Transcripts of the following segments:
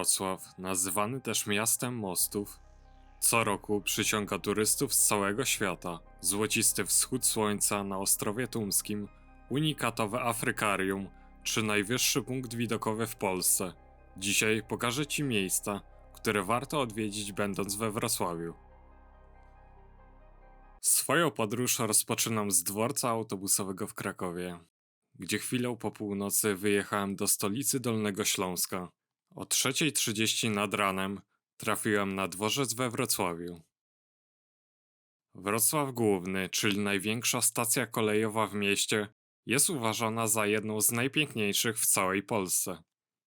Wrocław, nazywany też miastem mostów, co roku przyciąga turystów z całego świata. Złocisty wschód słońca na Ostrowie Tumskim, unikatowe Afrykarium, czy najwyższy punkt widokowy w Polsce. Dzisiaj pokażę Ci miejsca, które warto odwiedzić będąc we Wrocławiu. Swoją podróż rozpoczynam z dworca autobusowego w Krakowie, gdzie chwilę po północy wyjechałem do stolicy Dolnego Śląska. O 3.30 nad ranem trafiłem na dworzec we Wrocławiu. Wrocław Główny, czyli największa stacja kolejowa w mieście, jest uważana za jedną z najpiękniejszych w całej Polsce.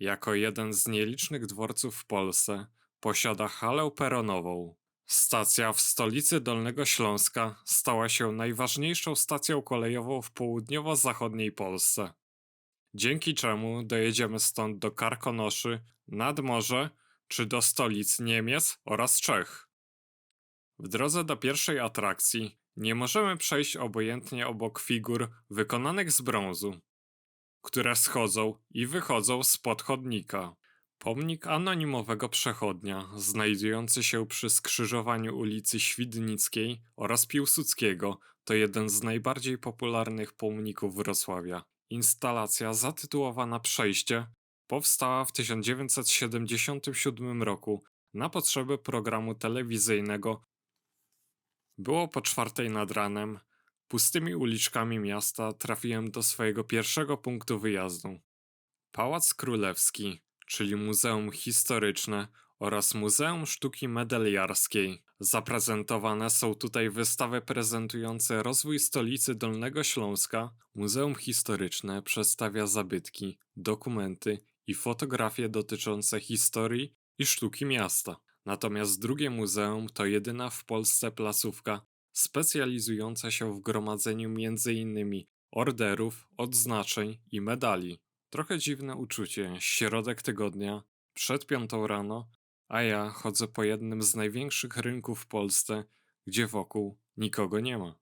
Jako jeden z nielicznych dworców w Polsce posiada halę peronową. Stacja w stolicy Dolnego Śląska stała się najważniejszą stacją kolejową w południowo-zachodniej Polsce. Dzięki czemu dojedziemy stąd do Karkonoszy, nad morze czy do stolic Niemiec oraz Czech. W drodze do pierwszej atrakcji nie możemy przejść obojętnie obok figur wykonanych z brązu, które schodzą i wychodzą spod chodnika. Pomnik anonimowego przechodnia, znajdujący się przy skrzyżowaniu ulicy Świdnickiej oraz Piłsudskiego, to jeden z najbardziej popularnych pomników Wrocławia. Instalacja zatytułowana Przejście powstała w 1977 roku na potrzeby programu telewizyjnego. Było po czwartej nad ranem. Pustymi uliczkami miasta trafiłem do swojego pierwszego punktu wyjazdu. Pałac Królewski, czyli Muzeum Historyczne oraz Muzeum Sztuki Medeliarskiej. Zaprezentowane są tutaj wystawy prezentujące rozwój stolicy Dolnego Śląska. Muzeum Historyczne przedstawia zabytki, dokumenty i fotografie dotyczące historii i sztuki miasta. Natomiast drugie muzeum to jedyna w Polsce placówka specjalizująca się w gromadzeniu m.in. orderów, odznaczeń i medali. Trochę dziwne uczucie, środek tygodnia, przed piątą rano, a ja chodzę po jednym z największych rynków w Polsce, gdzie wokół nikogo nie ma.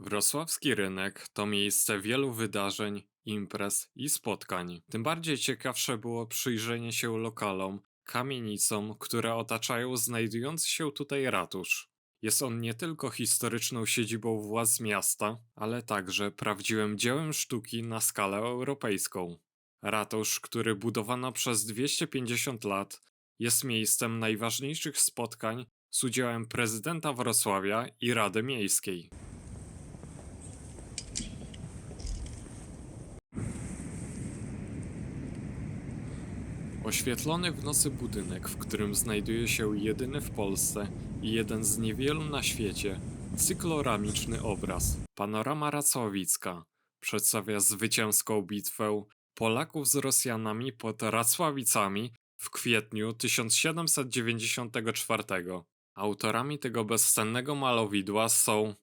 Wrocławski rynek to miejsce wielu wydarzeń, imprez i spotkań. Tym bardziej ciekawsze było przyjrzenie się lokalom, kamienicom, które otaczają znajdujący się tutaj ratusz. Jest on nie tylko historyczną siedzibą władz miasta, ale także prawdziwym dziełem sztuki na skalę europejską. Ratusz, który budowano przez 250 lat, jest miejscem najważniejszych spotkań z udziałem prezydenta Wrocławia i Rady Miejskiej. Oświetlony w nocy budynek, w którym znajduje się jedyny w Polsce jeden z niewielu na świecie cykloramiczny obraz. Panorama Racławicka przedstawia zwycięską bitwę Polaków z Rosjanami pod Racławicami w kwietniu 1794. Autorami tego bezcennego malowidła są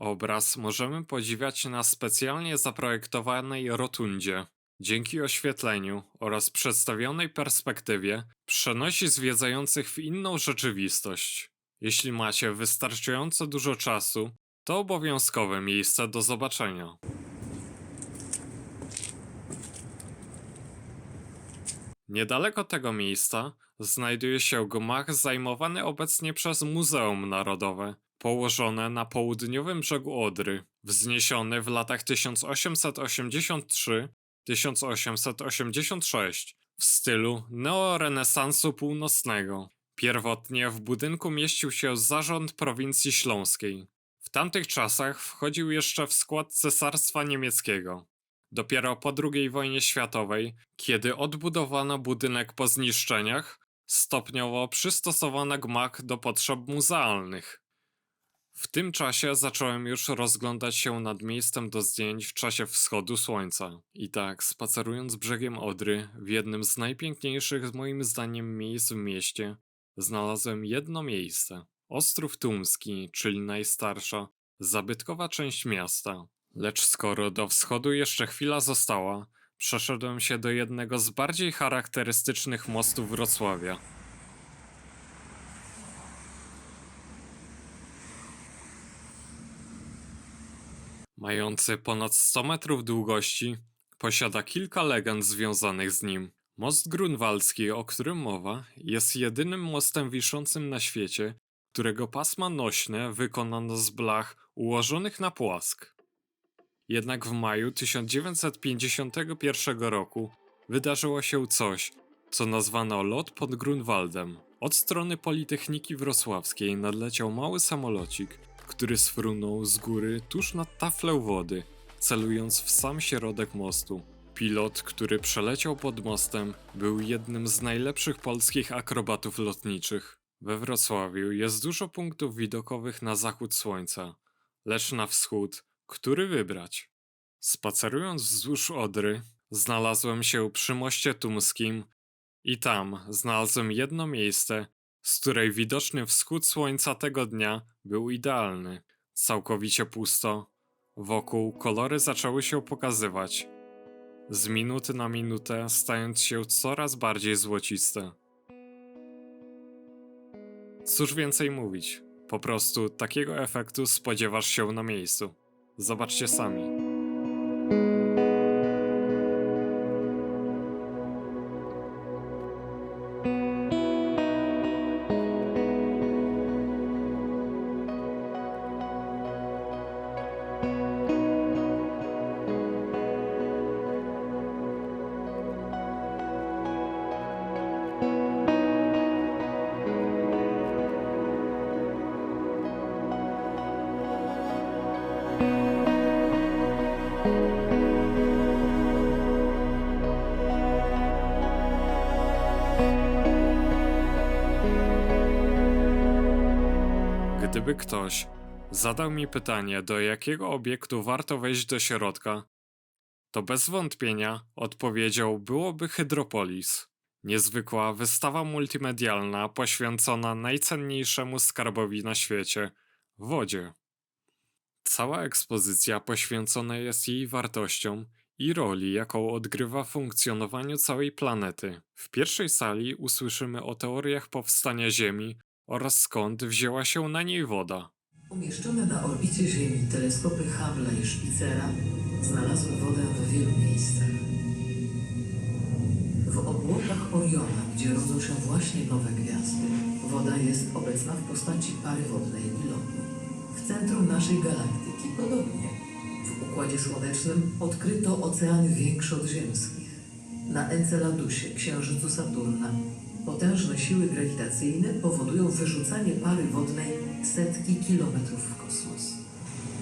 Obraz możemy podziwiać na specjalnie zaprojektowanej rotundzie. Dzięki oświetleniu oraz przedstawionej perspektywie przenosi zwiedzających w inną rzeczywistość. Jeśli macie wystarczająco dużo czasu, to obowiązkowe miejsce do zobaczenia. Niedaleko tego miejsca znajduje się gmach zajmowany obecnie przez Muzeum Narodowe, położone na południowym brzegu Odry, wzniesiony w latach 1883-1886 w stylu neorenesansu północnego. Pierwotnie w budynku mieścił się zarząd prowincji śląskiej. W tamtych czasach wchodził jeszcze w skład Cesarstwa Niemieckiego. Dopiero po II wojnie światowej, kiedy odbudowano budynek po zniszczeniach, stopniowo przystosowano gmach do potrzeb muzealnych. W tym czasie zacząłem już rozglądać się nad miejscem do zdjęć w czasie wschodu słońca. I tak, spacerując brzegiem Odry, w jednym z najpiękniejszych moim zdaniem miejsc w mieście, znalazłem jedno miejsce. Ostrów Tumski, czyli najstarsza, zabytkowa część miasta. Lecz skoro do wschodu jeszcze chwila została, przeszedłem się do jednego z bardziej charakterystycznych mostów Wrocławia. Mający ponad 100 metrów długości, posiada kilka legend związanych z nim. Most grunwaldzki, o którym mowa, jest jedynym mostem wiszącym na świecie, którego pasma nośne wykonano z blach ułożonych na płask. Jednak w maju 1951 roku wydarzyło się coś, co nazwano lot pod Grunwaldem. Od strony Politechniki Wrocławskiej nadleciał mały samolocik, który sfrunął z góry tuż nad taflę wody, celując w sam środek mostu. Pilot, który przeleciał pod mostem, był jednym z najlepszych polskich akrobatów lotniczych. We Wrocławiu jest dużo punktów widokowych na zachód słońca, lecz na wschód, który wybrać? Spacerując wzdłuż Odry, znalazłem się przy moście tumskim i tam znalazłem jedno miejsce, z której widoczny wschód słońca tego dnia był idealny. Całkowicie pusto. Wokół kolory zaczęły się pokazywać. Z minuty na minutę stając się coraz bardziej złociste. Cóż więcej mówić? Po prostu takiego efektu spodziewasz się na miejscu. Zobaczcie sami. Gdyby ktoś zadał mi pytanie, do jakiego obiektu warto wejść do środka, to bez wątpienia odpowiedzią byłoby Hydropolis. Niezwykła wystawa multimedialna poświęcona najcenniejszemu skarbowi na świecie wodzie. Cała ekspozycja poświęcona jest jej wartościom i roli, jaką odgrywa w funkcjonowaniu całej planety. W pierwszej sali usłyszymy o teoriach powstania Ziemi oraz skąd wzięła się na niej woda. Umieszczone na orbicie Ziemi teleskopy Hubble'a i Spitzera znalazły wodę w wielu miejscach. W obłokach Oriona, gdzie rodzą się właśnie nowe gwiazdy, woda jest obecna w postaci pary wodnej i lodu. W centrum naszej galaktyki podobnie. W Układzie Słonecznym odkryto oceany większe od ziemskich. Na Enceladusie, księżycu Saturna, potężne siły grawitacyjne powodują wyrzucanie pary wodnej setki kilometrów w kosmos.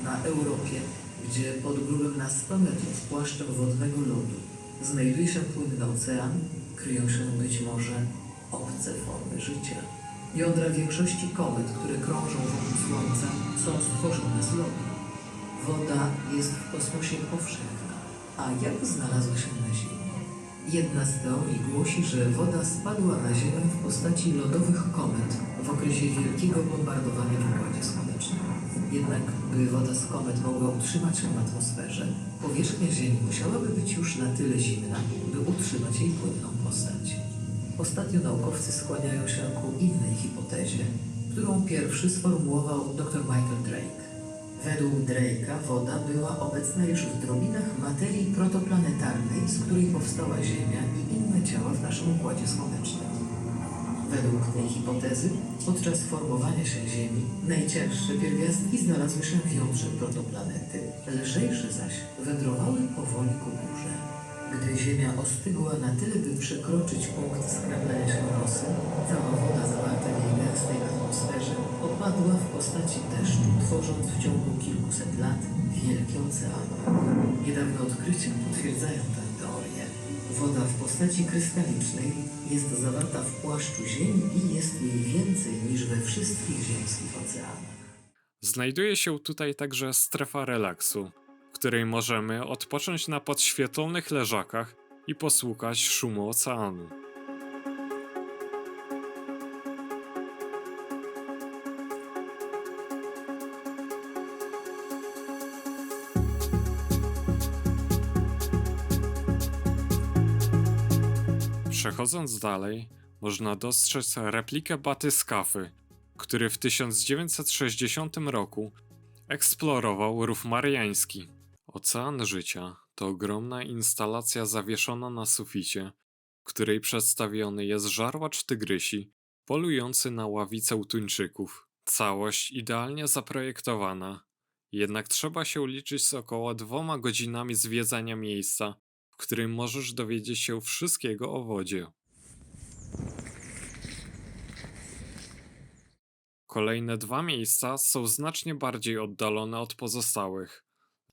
Na Europie, gdzie pod grubym na 100 metrów płaszczem wodnego lodu znajduje się płynny ocean, kryją się być może obce formy życia. Jądra większości komet, które krążą wokół Słońca, są stworzone z lodu. Woda jest w kosmosie powszechna, a jak znalazła się na Ziemi? Jedna z teorii głosi, że woda spadła na Ziemię w postaci lodowych komet w okresie wielkiego bombardowania w Układzie Słonecznym. Jednak, by woda z komet mogła utrzymać się w atmosferze, powierzchnia Ziemi musiałaby być już na tyle zimna, by utrzymać jej płynną postać. Ostatnio naukowcy skłaniają się ku innej hipotezie, którą pierwszy sformułował dr Michael Drake. Według Drake'a woda była obecna już w drobinach materii protoplanetarnej, z której powstała Ziemia i inne ciała w naszym Układzie Słonecznym. Według tej hipotezy, podczas formowania się Ziemi, najcięższe pierwiastki znalazły się w jądrze protoplanety, lżejsze zaś wędrowały powoli ku górze. Gdy Ziemia ostygła na tyle, by przekroczyć punkt skraplania się rosy, cała woda zawarta w jej gęstej opadła w postaci deszczu, tworząc w ciągu kilkuset lat wielkie oceany. Niedawne odkrycia potwierdzają tę teorię. Woda w postaci krystalicznej jest zawarta w płaszczu Ziemi i jest jej więcej niż we wszystkich ziemskich oceanach. Znajduje się tutaj także strefa relaksu, w której możemy odpocząć na podświetlonych leżakach i posłuchać szumu oceanu. Przechodząc dalej, można dostrzec replikę batyskafy, który w 1960 roku eksplorował rów mariański. Ocean Życia to ogromna instalacja zawieszona na suficie, w której przedstawiony jest żarłacz tygrysi polujący na ławicę tuńczyków. Całość idealnie zaprojektowana, jednak trzeba się liczyć z około dwoma godzinami zwiedzania miejsca, w którym możesz dowiedzieć się wszystkiego o wodzie. Kolejne dwa miejsca są znacznie bardziej oddalone od pozostałych,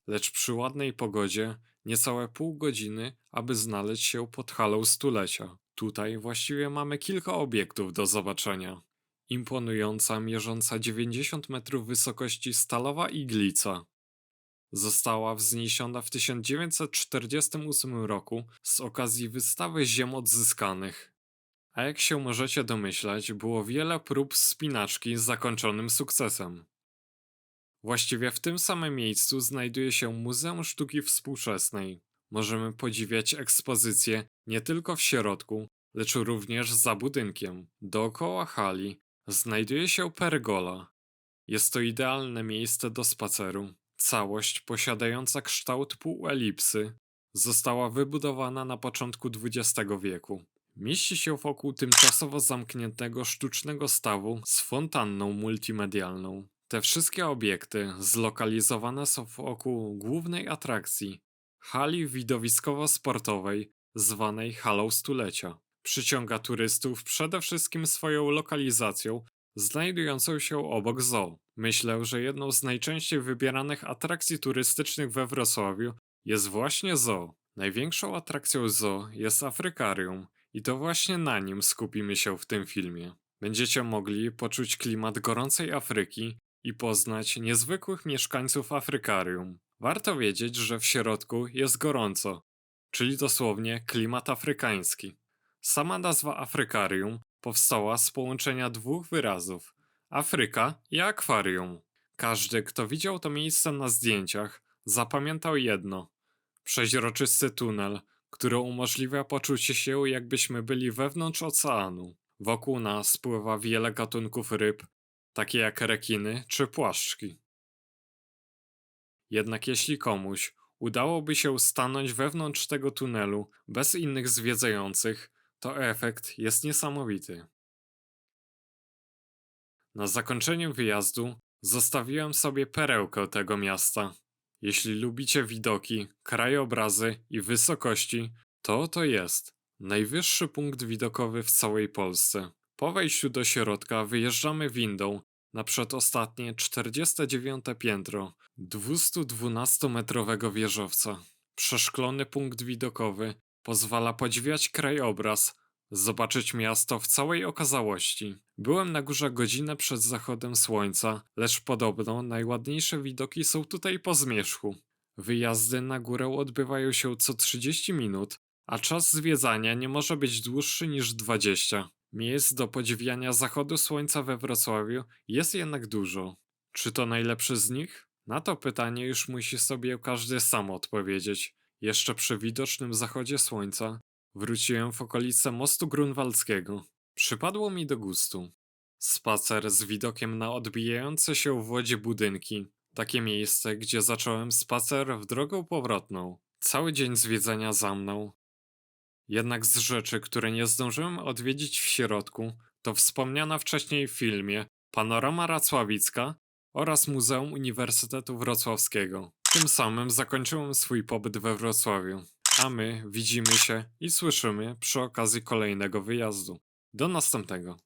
lecz przy ładnej pogodzie niecałe pół godziny, aby znaleźć się pod halą stulecia. Tutaj właściwie mamy kilka obiektów do zobaczenia. Imponująca, mierząca 90 metrów wysokości stalowa iglica. Została wzniesiona w 1948 roku z okazji wystawy ziem odzyskanych. A jak się możecie domyślać, było wiele prób wspinaczki z zakończonym sukcesem. Właściwie w tym samym miejscu znajduje się Muzeum Sztuki Współczesnej. Możemy podziwiać ekspozycję nie tylko w środku, lecz również za budynkiem. Dookoła hali znajduje się pergola. Jest to idealne miejsce do spaceru. Całość posiadająca kształt półelipsy została wybudowana na początku XX wieku. Mieści się wokół tymczasowo zamkniętego sztucznego stawu z fontanną multimedialną. Te wszystkie obiekty zlokalizowane są wokół głównej atrakcji hali widowiskowo-sportowej zwanej Halą Stulecia. Przyciąga turystów przede wszystkim swoją lokalizacją znajdującą się obok zoo. Myślę, że jedną z najczęściej wybieranych atrakcji turystycznych we Wrocławiu jest właśnie zoo. Największą atrakcją zoo jest Afrykarium i to właśnie na nim skupimy się w tym filmie. Będziecie mogli poczuć klimat gorącej Afryki i poznać niezwykłych mieszkańców Afrykarium. Warto wiedzieć, że w środku jest gorąco, czyli dosłownie klimat afrykański. Sama nazwa Afrykarium powstała z połączenia dwóch wyrazów Afryka i akwarium. Każdy, kto widział to miejsce na zdjęciach, zapamiętał jedno: przeźroczysty tunel, który umożliwia poczucie się, jakbyśmy byli wewnątrz oceanu. Wokół nas pływa wiele gatunków ryb, takie jak rekiny czy płaszczki. Jednak jeśli komuś udałoby się stanąć wewnątrz tego tunelu bez innych zwiedzających, to efekt jest niesamowity. Na zakończenie wyjazdu zostawiłem sobie perełkę tego miasta. Jeśli lubicie widoki, krajobrazy i wysokości, to to jest najwyższy punkt widokowy w całej Polsce. Po wejściu do środka wyjeżdżamy windą na przedostatnie 49 piętro 212-metrowego wieżowca. Przeszklony punkt widokowy pozwala podziwiać krajobraz, zobaczyć miasto w całej okazałości. Byłem na górze godzinę przed zachodem słońca, lecz podobno najładniejsze widoki są tutaj po zmierzchu. Wyjazdy na górę odbywają się co 30 minut, a czas zwiedzania nie może być dłuższy niż 20. Miejsc do podziwiania zachodu słońca we Wrocławiu jest jednak dużo. Czy to najlepszy z nich? Na to pytanie już musi sobie każdy sam odpowiedzieć. Jeszcze przy widocznym zachodzie słońca wróciłem w okolice mostu grunwaldzkiego. Przypadło mi do gustu. Spacer z widokiem na odbijające się w wodzie budynki. Takie miejsce, gdzie zacząłem spacer w drogą powrotną. Cały dzień zwiedzania za mną. Jednak z rzeczy, które nie zdążyłem odwiedzić w środku, to wspomniana wcześniej w filmie Panorama Racławicka oraz Muzeum Uniwersytetu Wrocławskiego. Tym samym zakończyłem swój pobyt we Wrocławiu. A my widzimy się i słyszymy przy okazji kolejnego wyjazdu. Do następnego.